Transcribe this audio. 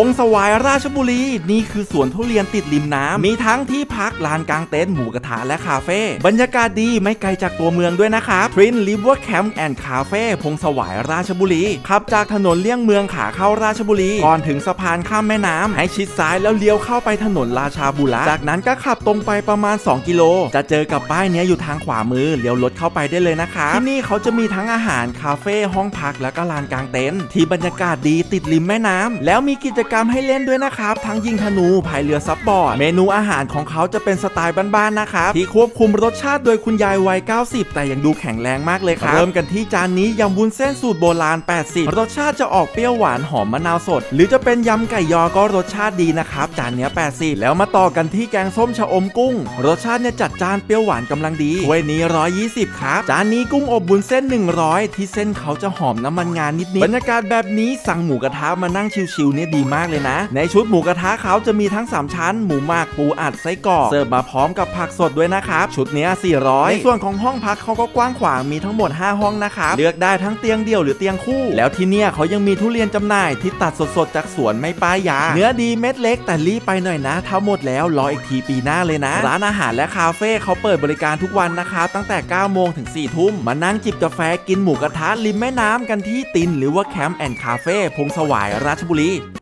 พงสวายราชบุรี นี่คือสวนทุเรียนติดริมน้ำมีทั้งที่พักลานกลางเต็นท์หมูกระทะและคาเฟ่บรรยากาศดีไม่ไกลจากตัวเมืองด้วยนะครับ Prince River Camp and Cafe พงสวายราชบุรีขับจากถนนเลี่ยงเมืองขาเข้าราชบุรี ก่อนถึงสะพานข้ามแม่น้ำให้ชิดซ้ายแล้วเลี้ยวเข้าไปถนนราชาบุระจากนั้นก็ขับตรงไปประมาณ 2 กิโล จะเจอกับป้ายนี้อยู่ทางขวามือเลี้ยวรถเข้าไปได้เลยนะครับที่นี่เขาจะมีทั้งอาหารคาเฟ่ห้องพักแล้วก็ลานกลางเต็นท์ที่บรรยากาศดีติดริมแม่น้ำแล้วมีกิจกรรมให้เล่นด้วยนะครับ ทั้งยิงธนูพายเรือซับบอร์ด เมนูอาหารของเขาจะเป็นสไตล์บ้านๆนะครับ ที่ควบคุมรสชาติโดยคุณยายวัย 90 แต่ยังดูแข็งแรงมากเลยครับ เริ่มกันที่จานนี้ยำวุ้นเส้นสูตรโบราณ 80 รสชาติจะออกเปรี้ยวหวานหอมมะนาวสด หรือจะเป็นยำไก่ยอก็รสชาติดีนะครับจานเนี้ย80 แล้วมาต่อกันที่แกงส้มชะอมกุ้ง รสชาติเนี่ยจัดจานเปรี้ยวหวานกำลังดีถ้วยนี้ 120 ครับ จานนี้กุ้งอบบุญเส้น 100 ที่เส้นเขาจะหอมน้ำมันงานนิดๆบรรยากาศแบบนี้สั่งหมูกระทะมานั่งชิวๆเนี่ยดีมากเลยนะ ในชุดหมูกระทะเขาจะมีทั้ง 3 ชั้น หมูหมักปูอัดไส้กรอกเสิร์ฟมาพร้อมกับผักสดด้วยนะครับ ชุดนี้400 ในส่วนของห้องพักเขาก็กว้างขวางมีทั้งหมด 5 ห้องนะครับเลือกได้ทั้งเตียงเดี่ยวหรือเตียงคู่ แล้วที่เนี่ยเขายังมีทุเรียนจำหน่ายที่ตัดสดๆจากสวนไม่ป้ายยา เนื้อดีเม็ดเล็กแต่รีบไปหน่อยนะถ้าหมดแล้วรออีกทีปีหน้าเลยนะ ร้านอาหารและคาเฟ่เขาเปิดบริการทุกวันนะครับตั้งแต่ 9 โมงถึง 4 ทุ่ม มานั่งจิบกาแฟกินหมูกระทะริมแม่น้ำกันที่ตินหรือว่าแคมป์แอนด์คาเฟ่พงสวายราชบุรี